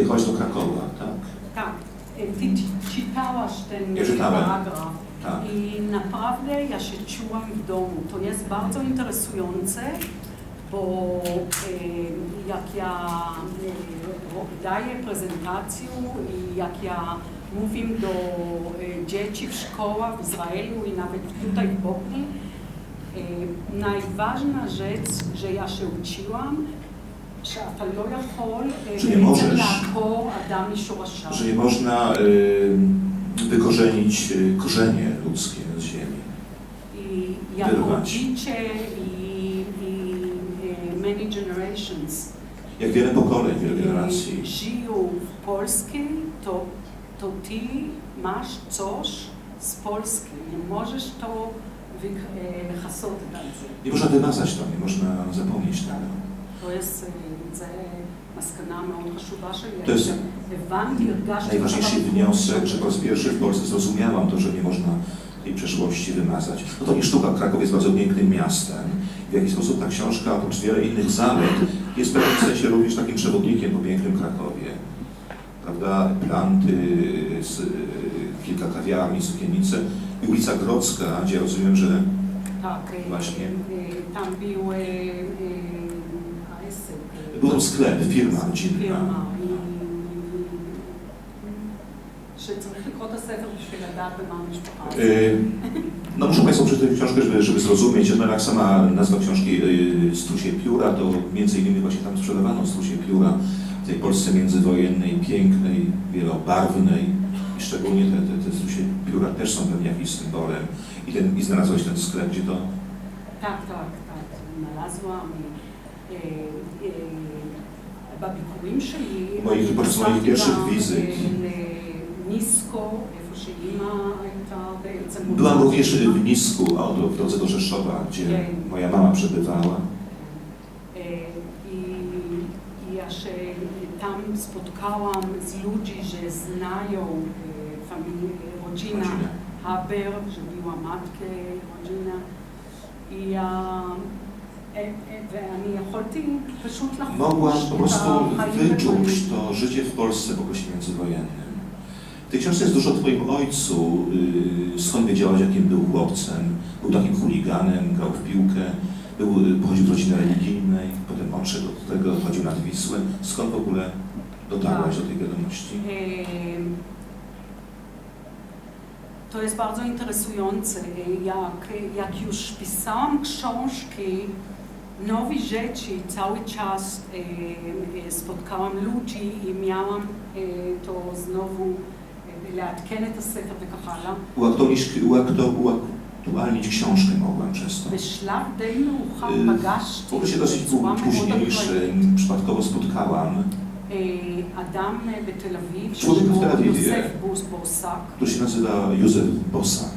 Wyjechałaś do Krakowa, tak? Tak, ty czy- czytałaś ten Ja paragraf Tak. i naprawdę ja się czułam w domu. To jest bardzo interesujące, bo jak ja daję prezentację i jak ja mówię do e, dzieci w szkołach w Izraelu i nawet tutaj w Bochni, najważna rzecz, że ja się uczyłam, że nie możesz, że nie można y, wykorzenić y, korzenie ludzkie z ziemi. Wyrwać. Jak wiele pokoleń, wiele generacji. Żyją w Polsce, to, to ty masz coś z Polski. Nie możesz to wyhasować. E, nie można wymazać to, nie można zapomnieć tego. To jest najważniejszy wniosek, że po raz pierwszy w Polsce zrozumiałam to, że nie można tej przeszłości wymazać. No to nie sztuka, Kraków jest bardzo pięknym miastem. W jakiś sposób ta książka, oprócz wiele innych zalet, jest w pewnym sensie również takim przewodnikiem po pięknym Krakowie. Prawda? Planty, z, e, kilka kawiarni, sukiennice i ulica Grodzka, gdzie rozumiem, że tak, właśnie... Tam były był sklep, firma rodzinna. Y, no muszę Państwu przeczytać książkę, żeby, żeby zrozumieć, jednak sama nazwa książki y, Strusie pióra, to między innymi właśnie tam sprzedawano strusie pióra w tej Polsce międzywojennej, pięknej, wielobarwnej. I szczególnie te, te, te strusie pióra też są pewnie jakimś symbolem. I, ten, i znalazłeś ten sklep, gdzie to... Tak, tak, tak, znalazłam בביקורים שלי, moich- אני podczas moich נסעתי pierwszych גם, wizyt. אה, לניסקו, איפה שאימא הייתה בעצם... Byłam מוצאת również שם. w Nisku, a to w drodze do Rzeszowa, gdzie Nie. moja mama przebywała. E, I, i ja się tam spotkałam z ludźmi, że znają e, familię, rodzina Rodzinę. Haber, że była matkę rodzina. I E, e, Mogłam po prostu wyczuć to życie w Polsce po okresie międzywojennym. W tej książce jest dużo o Twoim ojcu, y, skąd wiedziałaś, jakim był chłopcem. Był takim chuliganem, grał w piłkę, był, y, pochodził z rodziny religijnej, potem odszedł do tego, chodził nad Wisłę. Skąd w ogóle dotarłaś do tej wiadomości? E, to jest bardzo interesujące, jak, jak już pisałam książki, nowe rzeczy cały czas em, e, spotkałam ludzi i miałam e, to znowu e, לעדכן את הספר וכך הלאה. Uaktualnić, uaktu, uaktualnić książkę mogłam przez to. בשלב די מאוחר Y, W פגשתי okresie dosyć בצורה מאוד późniejszym przypadkowo spotkałam, אה, אדם אה, בתל אביב, צודק, ששמו בתל אביב, יוסף אה. בוס בורסק, który się nazywa Józef Bosak.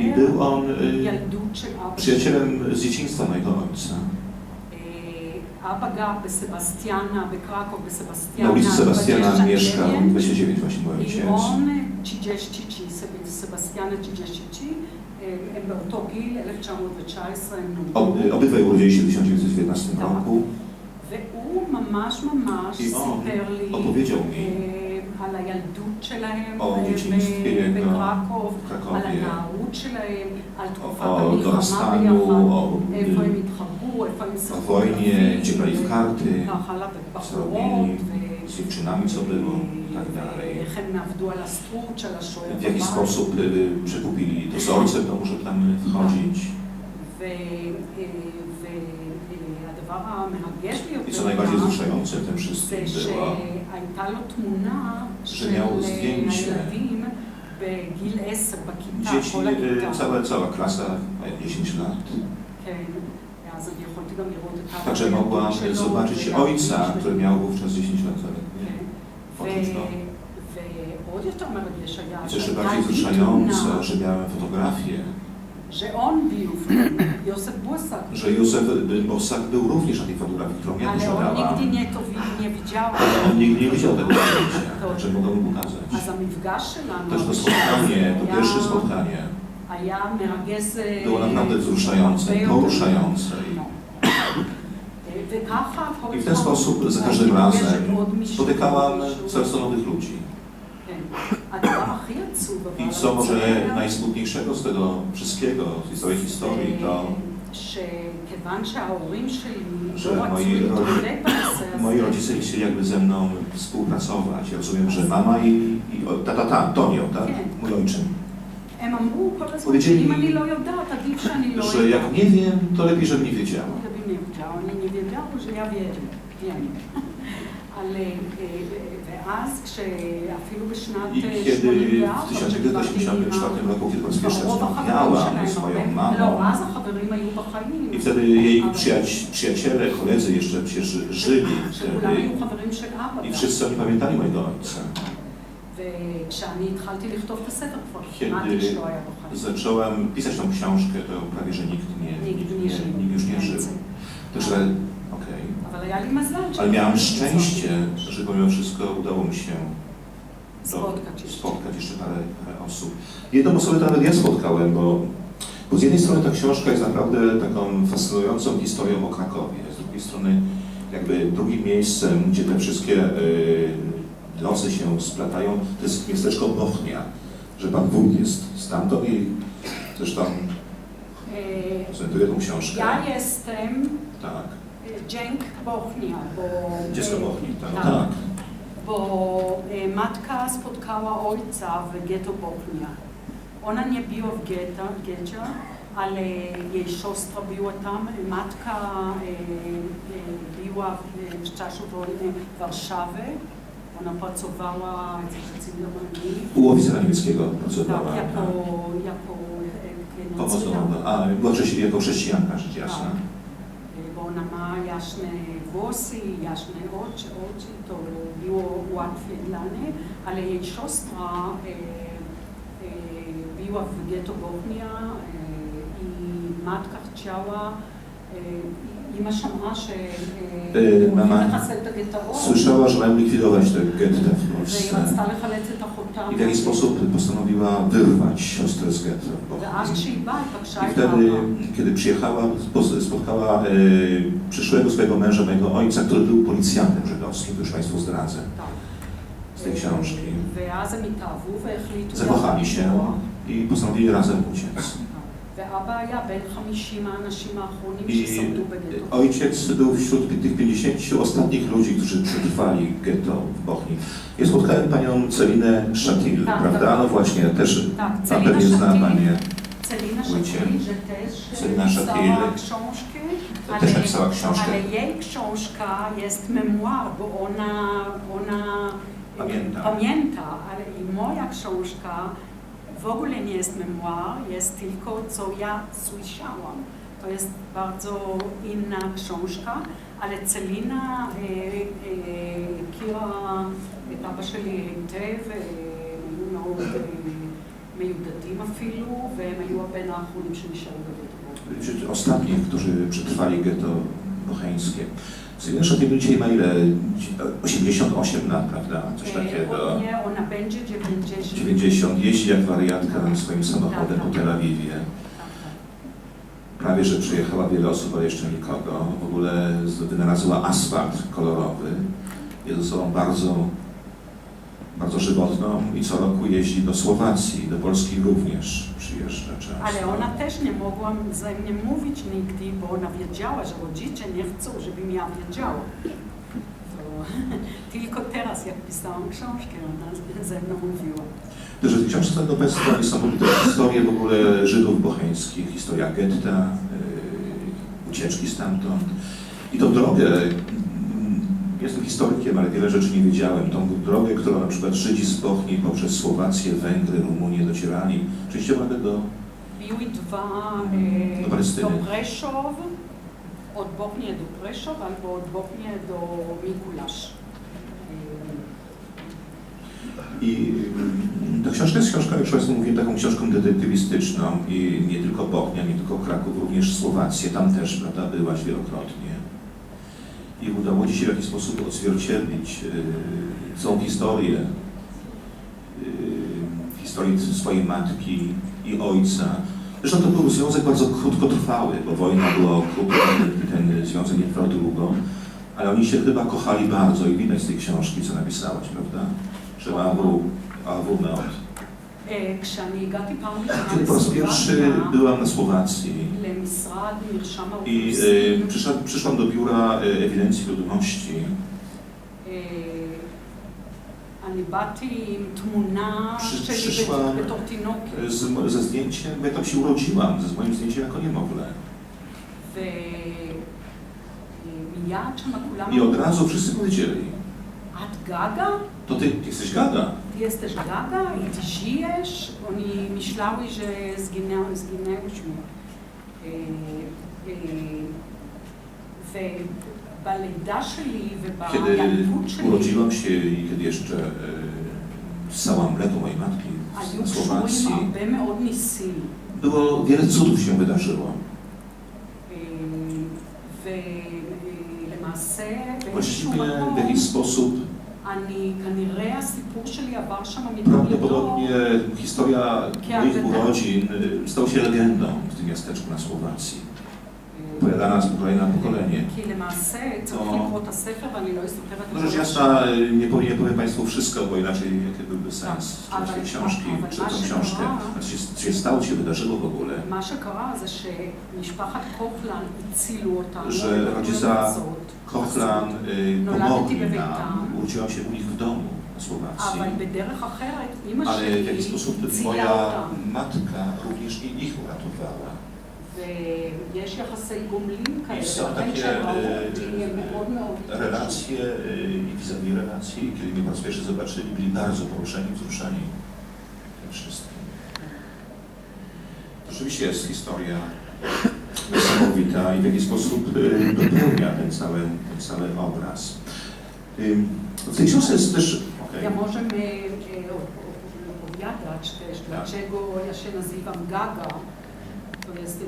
I był on y, przyjacielem z dzieciństwa mojego ojca. Na ulicy Sebastiana mieszkał 29 właśnie mój ojciec. Obydwaj urodzili się w 1919 roku. I on opowiedział mi, ale ja uczyła im O dzieciństwie jego w Kraków, Krakowie. ale nauczyła im, ale to o fakt, dorastaniu, o, o wojnie, grali w karty, co robili z dziewczynami, co było i tak dalej. W jaki sposób e, e, przekupili dozorcę, to może tam wchodzić. והדבר המרגש I co ביותר najbardziej היה, wzruszające w tym wszystkim זה było, שהייתה לו תמונה של miał zdjęcie. הילדים בגיל עשר בכיתה, dzieci, כל הכיתה. y, cała, cała klasa, a 10 lat. כן, אז אני יכולתי גם לראות את Także mogłam שלו, zobaczyć ולהרגיש ojca, ב- który miał wówczas 10 lat zaledwie. כן. Poczuć to. ו- ועוד יותר מרגש היה, I co jeszcze שהייתה bardziej לי wzruszające, תמונה że miałem fotografię, że on był Józef Bosak. Że Józef Bosak był również na tej fotografii, którą ja Ale on nigdy nie to wi- nie widział. Ale on nigdy nie widział tego zdjęcia, że mogę mu A pokazać. za mgawszy. Też to spotkanie, to pierwsze spotkanie A ja było naprawdę wzruszające, poruszające. No. Y, I w ten sposób za tak, każdym razem spotykałam coraz to nowych ludzi. A i co może najsmutniejszego z tego wszystkiego, z całej historii, to że moi, moi rodzice chcieli jakby ze mną współpracować. Ja rozumiem, że mama i, i tata, ta, Antonio, tak? Mój ojczym. Powiedzieli mi, że jak nie wiem, to lepiej, żebym nie wiedziała. Nie wiedziała, nie że ja wiem Ale, e, ואז כשאפילו בשנת I אה, kiedy 84, w כשדיברתי עם 1984 roku, kiedy po raz pierwszy הרוב החברים rozmawiałam שלהם, ze swoją הרבה- mamą, לא, אז החברים היו בחיים. i wtedy jej אבל- przyjaci- przyjaciele, koledzy jeszcze przecież żyli שכולם wtedy היו חברים של אבא. i גם. wszyscy oni pamiętali mojego ojca. וכשאני התחלתי לכתוב את הספר כבר Kiedy כמעט איש לא היה בחיים. zacząłem pisać tą książkę, to prawie, że nikt nie, nikt nie żył. nikt już nie żył. więcej. Także, okej. tak, Ale miałam szczęście, że pomimo wszystko udało mi się spotkać, jeszcze. spotkać jeszcze parę, parę osób. Jedną osobę nawet ja spotkałem, bo, bo z jednej strony ta książka jest naprawdę taką fascynującą historią o Krakowie, z drugiej strony jakby drugim miejscem, gdzie te wszystkie y, losy się splatają, to jest miasteczko Bochnia, że Pan Wójt jest stamtąd i zresztą y, prezentuje tą książkę. Ja jestem Dzięk Bochnia, bo... Dziecko e, Bochni, tak. tak. tak. bo e, matka spotkała ojca w getto Bochnia. Ona nie była w getta, getcie, ale jej siostra była tam. Matka e, e, była w, w czasie wojny w Warszawie. Ona pracowała, nazywa, U oficera niemieckiego tak, pracowała. jako, tak. jako Pomocą, a była jako chrześcijanka, rzecz jasna. bo ona ma jasne włosy, jasne oczy, oczy, to było łatwiej dla niej, ale jej siostra e, e, była w getto Bochnia e, i matka chciała, Y, mama słyszała, że mają likwidować te getta w Polsce. I w jakiś sposób postanowiła wyrwać siostrę z getta. I wtedy, kiedy przyjechała, spotkała y, przyszłego swojego męża, mojego ojca, który był policjantem żydowskim, to już Państwu zdradzę z tej książki. Zakochali się i postanowili razem uciec. ואבא היה בין 50 האנשים האחרונים I ששרדו בגטו. ojciec był wśród tych 50 ostatnich ludzi, którzy przetrwali getto w Bochni. Ja spotkałem panią Celinę Szatil, Tak, prawda? tak. No właśnie, też Tak, pan Celina pewnie zna Szatil. panię. Celina Ujcie. Szatil, że też Celina Szatil. pisała książkę, To też napisała książkę. ale jej książka jest memuar, bo ona, ona Pamięta. pamięta, ale i moja książka w ogóle nie jest memuar, jest tylko co ja słyszałam. To jest bardzo inna książka, ale Celina e, e, הכירה את אבא שלי היטב, אה, הם היו מאוד אה, מיודדים אפילו, והם היו בין האחרונים שנשארו בגטו. Wśród ostatnich, którzy przetrwali getto bocheńskie. Celina Szatil dzisiaj ma ile? 88 lat, prawda? Coś takiego. Nie, ona będzie 90. 90. Jeździ jak wariatka swoim samochodem po Tel Awiwie. Tak, tak. Prawie, że przyjechała wiele osób, ale jeszcze nikogo. W ogóle wynalazła asfalt kolorowy. Jest osobą bardzo, bardzo żywotną i co roku jeździ do Słowacji, do Polski również przyjeżdża często. Ale ona też nie mogła ze mnie mówić nigdy, bo ona wiedziała, że rodzice nie chcą, żebym ja wiedziała. To, tylko teraz, jak pisałam książkę, ona ze mną mówiła. To, że w książce są Państwo niesamowite historie w ogóle Żydów bocheńskich, historia getta, yy, ucieczki stamtąd. I tą drogę, jestem historykiem, ale wiele rzeczy nie wiedziałem, tą drogę, którą na przykład Żydzi z Bochni poprzez Słowację, Węgry, Rumunię docierali, częściowo nawet do Do Palestyny. od Bochni do Preszów albo od Bochni do Mikulasz. I mm, ta książka jest książką, jak Państwu mówiłem, taką książką detektywistyczną i nie tylko Bochnia, nie tylko Kraków, również Słowację, tam też, prawda, byłaś wielokrotnie. I udało Ci się w jakiś sposób odzwierciedlić yy, całą historię, yy, historię swojej matki i ojca. Zresztą to był związek bardzo krótkotrwały, bo wojna była okrutna, ten, ten związek nie trwał długo, ale oni się chyba kochali bardzo i widać z tej książki, co napisałaś, prawda? Że AW, AW Meot. Po e, raz pierwszy byłam na Słowacji i e, przyszłam, do biura e, ewidencji ludności. Przy, przyszłam e, ze zdjęciem, bo ja tam się urodziłam, ze moim zdjęciem jako niemowlę. I od razu wszyscy powiedzieli. To ty jesteś Gaga? jesteś blada i ty żyjesz. Oni myślały, że zginęły, zginęłyśmy. E, e, Balida szli Kiedy urodziłam się i kiedy jeszcze e, ssałam mleko mojej matki z Słowacji, było wiele cudów się wydarzyło. Właściwie w jakiś sposób אני, כנראה הסיפור שלי עבר שם מדור לדור. prawdopodobnie historia moich Kiedy- urodzin e, stał się legendą w tym miasteczku na Słowacji. odpowiada nas pokolenie na pokolenie. To no rzecz jasna, nie powiem, powiem Państwu wszystko, bo inaczej jaki byłby sens tej książki, czy tą książkę. Znaczy, co się stało, się wydarzyło w ogóle. Że rodzica Kochlan y, pomogli nam, urodziła się u nich w domu. Słowacji. Ale w jakiś sposób moja matka również i ich uratowała. ויש יחסי גומלין כאלה, są ולכן takie, כשהם ראו e, אותי הם מאוד מאוד התרגשו. Relacje y, i vis-a-vis relacje, i kiedy mnie po raz pierwszy zobaczyli, byli bardzo poruszeni, wzruszeni tym wszystkim. Rzeczywiście jest historia niesamowita i w jakiś sposób y, dopełnia ten cały, ten cały obraz. Ym, W tej książce jest też... okej. Ja możemy e, opowiadać też, dlaczego ja się nazywam Gaga. To jest